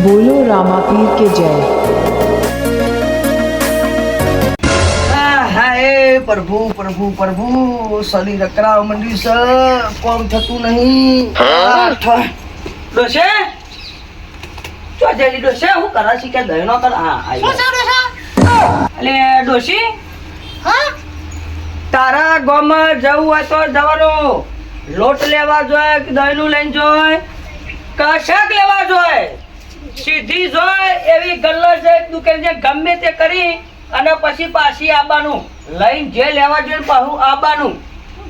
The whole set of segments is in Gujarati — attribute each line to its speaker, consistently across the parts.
Speaker 1: બોલો રામાપીર
Speaker 2: કે જય પ્રભુ પ્રભુ પ્રભુ શરીર અકરાવ મંડી છે કોમ થતું નહીં ડોશે જો જેલી ડોશે હું કરા છી કે દયનો કર હા આયો શું ડોશે ડોશી હા? તારા ગોમ જવું હોય તો દવાનો લોટ લેવા જોઈએ કે દહીનું લઈને જોઈએ કશાક લેવા જોય? સીધી જોય એવી ગલ્લો છે દુકાન જે ગમે તે કરી અને પછી પાછી આવવાનું લઈને જે લેવા જોઈએ પાછું આવવાનું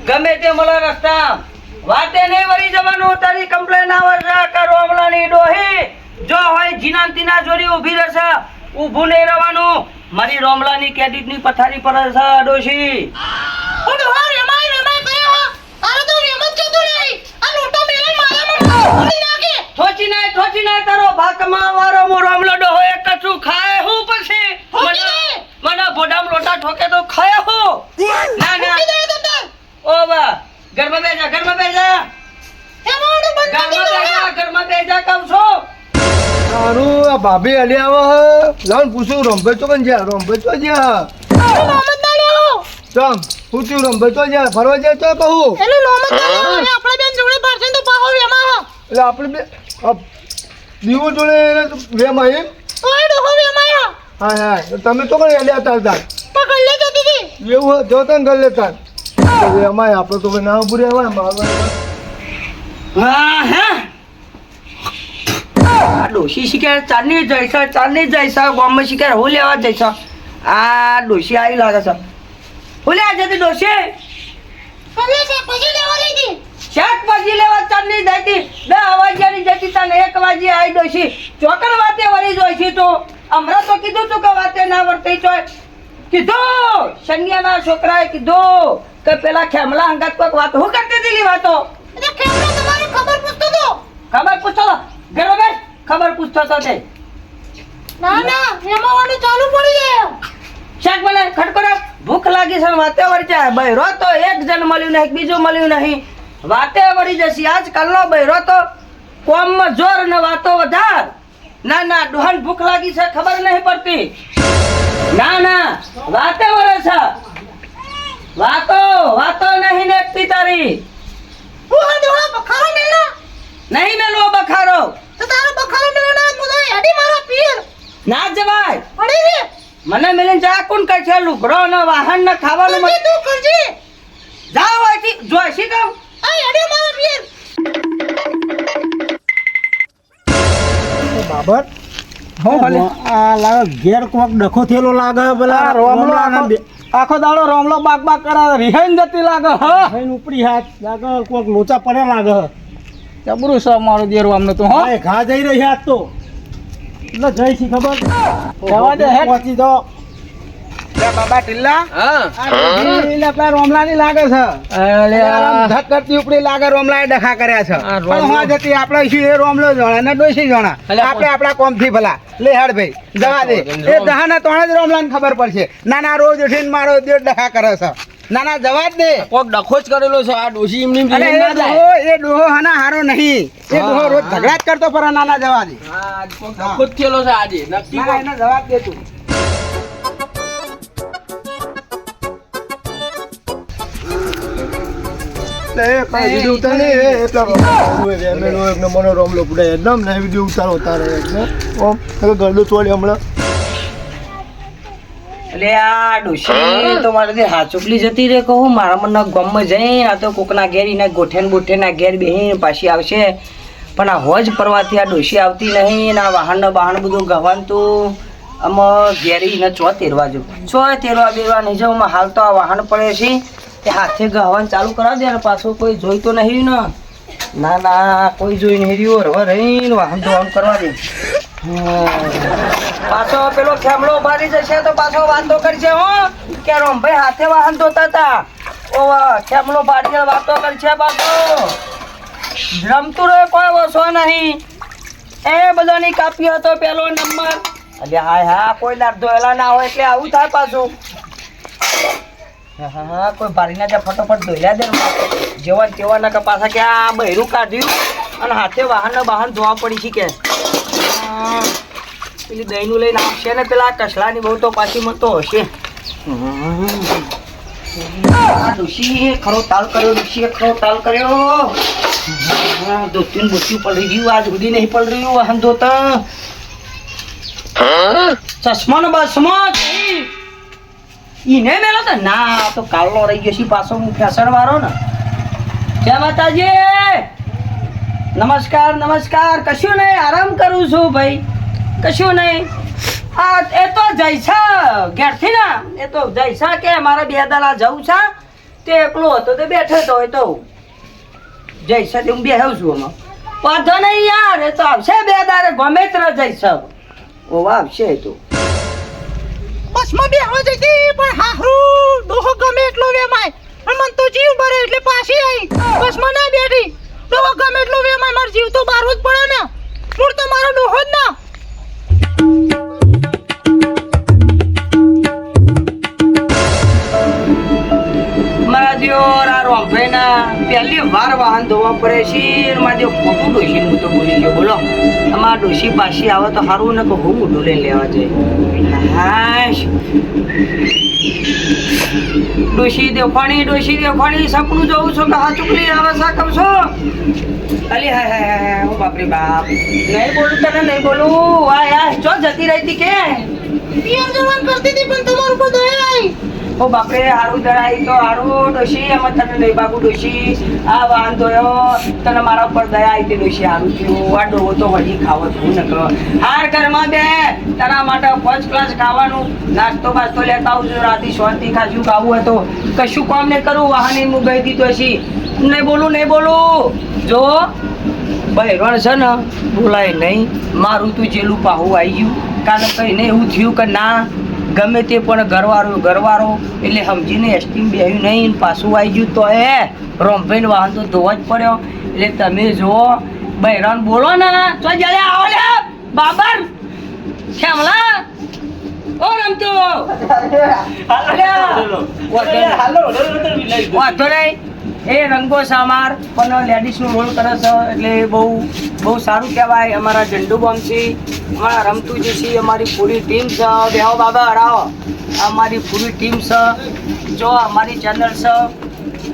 Speaker 2: ગમે તે મળે રસ્તા. વાતે નહીં વળી જવાનું, તારી કમ્પ્લેન આવે છે કરો રોમલાની ડોહી. જો હોય જીના તીના જોડી ઊભી રહેશે, ઊભું નહીં રહેવાનું. મારી રોમલાની કેડિટની પથારી પર છે ડોશી. થોચી નાય ઠોચી નાય તારો ભાકમાં વારો મો રોમલો ડોહો એક કચું ખાય હું પછી? મને મને ભોડામ લોટા ઠોકે તો ખાય હું? ના ના. ઓ બા ઘરમાં બેજા ઘરમાં બેજા ઘરમાં બેજા કહું છું.
Speaker 3: તારું આ ભાભી હલી આવે હે. લાવ પૂછું રંભે તો કન જ્યાં રંભે તો જ્યાં. ચમ પૂછ્યું રંભે તો જ્યાં ફરવા જાય તો કહું. એટલે આપણે બે દીવો જોડે એને તો વેમ આવી હા હા તો તમે તો કઈ હલ્યા હતા હતા એવું હોય જો તન ઘર લેતા? વેમ એમાં આપણે તો ના ઉભું રહેવાય મારવા
Speaker 2: હા હા? આ ડોશી શીખે ચાંદની જઈશ ચાંદની જઈશ ગામમાં શીખે હું લેવા જઈશ? આ ડોશી આવી લાગે છે. હું લેવા જતી ડોશી? શાકભાજી લેવા ચાંદની જતી બે અવાજ્યાની જતી તને એક વાજી આવી ડોશી ચોકર વાતે વળી જોઈશી તો હમણાં તો કીધું તું કે વાતે ના વર્તી તો કીધું શનિયાના છોકરાએ કીધું કે પેલા ખેમલા હંગાત કોઈક વાત હું કરતી હતી વાતો? ખબર પૂછતો તો. ઘરે બેસ ખબર પૂછતો તો તે. શાક બને ખડકોડા ભૂખ લાગી છે વાતે વર્ચા ભાઈ બૈરો તો એક જણ મળ્યું નહીં બીજું મળ્યું નહીં. વાતે વળી જશે. આજકાલનો બૈરો તો કોમમાં જોર ને વાતો વધાર. ના ના ડોહન ભૂખ લાગી છે ખબર નહીં પડતી. ના ના વાતે વળે છે. વાતો વાતો નહીં નેકતી તારી. નહીં મેલો બખારો. ના જવાય. મને મેલે જા કોણ કઈ છે? લુગડો ને વાહન ને ખાવાનું મત- જાઓ અહીંથી. જોઈશી કહું?
Speaker 3: બાબર
Speaker 4: આ લાગે ઘેર કોક ડખો થયેલો લાગે પેલા
Speaker 3: રોમલો આખો-
Speaker 4: દાડો રોમલો બાગ બાગ કરે રિહાઈન જતી લાગે હ. રિહાઈન ઉપરી હાથ લાગે કોક લોચા પડે લાગે. ચબરું છે મારો દેર અમને તો હા. ઘા જઈ રહી હાથ તો. એટલે જઈ છી ખબર? જવા દે હે પહોંચી તો બાબા ટીલ્લા હા. રોમલાની લાગે છે. ધક કરતી ઉપડી લાગે રોમલાએ ડખા કર્યા છે. પણ હા જતી આપણે શું એ રોમલો જણા ને ડોસી જણા? આપણે આપણા કોમથી ભલા. લે હેડ ભાઈ જવા દે. એ દહાના ત્રણ જ રોમલા ખબર પડશે. ના ના રોજ ઉઠીને મારો દેવ ડખા કરે છે. ના ના જવા જ દે.
Speaker 5: કોક ડખો જ કરેલો છે આ ડોસી એમની
Speaker 4: એ ડોહો હના હારો નહીં. એ ડોહો રોજ ઝઘડા જ કરતો પર નાના જવા દે.
Speaker 5: હા, કોક ડખો જ થયેલો છે આજે. નક્કી કોક.
Speaker 4: જવાબ દે તું.
Speaker 2: જતી રે કહું. મારા મનના ગામમાં જઈને આ તો કોકના ઘેર એના ગોઠેન બોઠેના ઘેર બેહીને પાછી આવશે. પણ આ હોજ પરવાથી આ ડોશી આવતી નહીં ને આ વાહન ને બહાન બધું ગવાનતું આમાં ઘેરી ને ચો તેરવા જો ચો તેરવા બેરવા નહીં જવું હાલ તો આ વાહન પડે છે. તે હાથે ગહવાન ચાલુ કરાવી દે પાછું કોઈ જોઈ તો નહીં ને. ના ના, કોઈ જોઈ નહીં રહ્યું હવે રહીને વાહન ધોવાન કરવા દે. પાછો પેલો ખેમડો ઉભારી જશે તો પાછો વાંધો કરશે હો. કે રોમભાઈ હાથે વાહન ધોતા હતા ઓ ખેમડો પાડી વાતો કરશે પાછો. રમતું રહે કોઈ ઓછો નહીં. એ બધાની કાપી હતો, પેલો નંબર. એટલે હાય હા કોઈ દાર ધોયેલા ના હોય એટલે આવું થાય પાછું. હા, કોઈ ભારીના ત્યાં ફટોફટ ધોઈલા દે જેવા તેવા ના કે પાછા કે આ બહેરું કાઢ્યું અને હાથે વાહન ને બહાર ધોવા પડી છે કે. પેલી દહીંનું લઈને આવશે ને પેલા કસલાની બહુ તો પાછી મળતો હશે. આ ખરો તાલ કર્યો ડોશીએ ખરો તાલ કર્યો. ધોતી બોત્યું પલળી ગયું આજ સુધી નહીં પલળ્યું વાહન ધોતા. ચશ્મા નો બસમો ઈને મેલો તો, ના, તો કાલો રહી ગયો છે પાછો હું ફેસણ વાળો ને. જય માતાજી! નમસ્કાર નમસ્કાર. કશું નહીં, આરામ કરું છું ભાઈ. કશું નહીં. આ, એ તો જઈશા ઘેરથી ના, એ તો જઈશા કે મારે બે દાડા જવું છે. તે એકલો હતો, તે બેઠો તો હોય તો. જઈશા હું બેહું છું આમાં. વાંધો નહીં યાર, એ તો આવશે બે દાડે. ગમે ત્યારે જઈશા ઓ આવશે એ તો.
Speaker 4: બસમાં બેહવા જતી પણ હાહરું ડોહો ગમે એટલો વેમાય. પણ મન તો જીવ ભરે એટલે પાછી આવી બસમાં ના બેઠી. ડોહો ગમે એટલો વેમાય, મારો જીવ તો બારવો જ પડે ને. મૂળ તો મારો ડોહો જ ના.
Speaker 2: મારા દિયોર આ રોંફેના પહેલી વાર વાહન ધોવા પડે છે. મારા ખોટું ડોશી હું તો બોલી ગયો. બોલો. અમારા ડોશી પાછી આવે તો સારું ને કહું હું ડોલે લેવા જાય. હાશ. ડોશી દેખાણી ડોશી દેખાણી, સપનું જોઉં છું કે હા ચૂકલી આવે સા કમ છો? અલી હા હા હા ઓ બાપરે બાપ. નહીં બોલું તને, નહીં બોલું. આ યાર ચો જતી રહી હતી કે?
Speaker 4: કરતી હતી, પણ તમારું પર દયા આવી
Speaker 2: ઓ બાપરે હારું દળાઈ તો હારું ડોશી એમાં તને નહીં બાબુ ડોશી. આ ધોયો તને મારા ઉપર દયા આવી ડોશી હારું થયું. આ ડોવો તો હજી ખાવો છું ન હાર ઘરમાં બે. તારા માટે ફર્સ્ટ ક્લાસ ખાવાનું. નાસ્તો બાસ્તો લેતા આવજો, રાતે શાંતિ ખાજું ખાવું હતો કશું કામ નહીં કરું, વાહન હું ગઈ દીધો હશી નહીં બોલું નહીં બોલું. જો, બહેરણ છે ને, બોલાય નહીં. મારું તું જેલું પાહું આવી ગયું. કારણ નહીં એવું થયું કે ના? ગમે તે પણ ઘરવાળો ઘરવાળો એટલે સમજીને એસટીમ બેહ્યું નહીં પાછું આવી ગયું તો એ રોમભાઈ વાહન તો ધોવા જ પડ્યો. એટલે તમે જુઓ બહેરાન બોલો ને. તો જયારે આવો લે. બાબર. શ્યામલા. ઓ રમતો. વાંધો નહીં. એ રંગો સામાર પણ લેડીઝનું રોલ કરે છે એટલે બહુ બહુ સારું કહેવાય. અમારા ઝંડુ બોમ્બ છે અમારા રમતુજી છે અમારી પૂરી ટીમ છે. બેહો બાબા હરાવો. અમારી પૂરી ટીમ છે. જો અમારી ચેનલ છે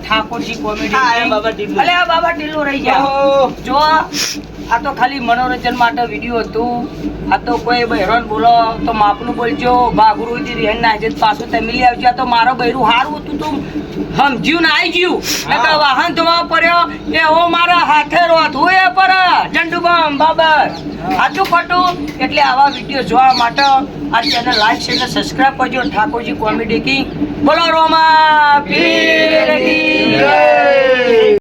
Speaker 2: ઠાકોરજી કોમેડી અલે બાબા ઢીલું રહી ગયા. જો આ તો ખાલી મનોરંજન માટે વીડિયો હતું. આ તો કોઈ બહેરોન બોલો તો માપનું બોલજો બાગરુજી રહેણ ના જે પાછું તમે લઈ આવજો. આ તો મારો બહેરું સારું હતું તું. સમજ્યું ને આવી ગયું? નકર વાહન ધોવા પડ્યો એ હો મારા હાથે રોતું એ પર. ઝંડુબમ બાબર. સાચું ખોટું? એટલે આવા વીડિયો જોવા માટે આ ચેનલ લાઈક શેર અને સબસ્ક્રાઇબ કરજો. ઠાકોરજી કોમેડી કિંગ બોલો રોમા પીર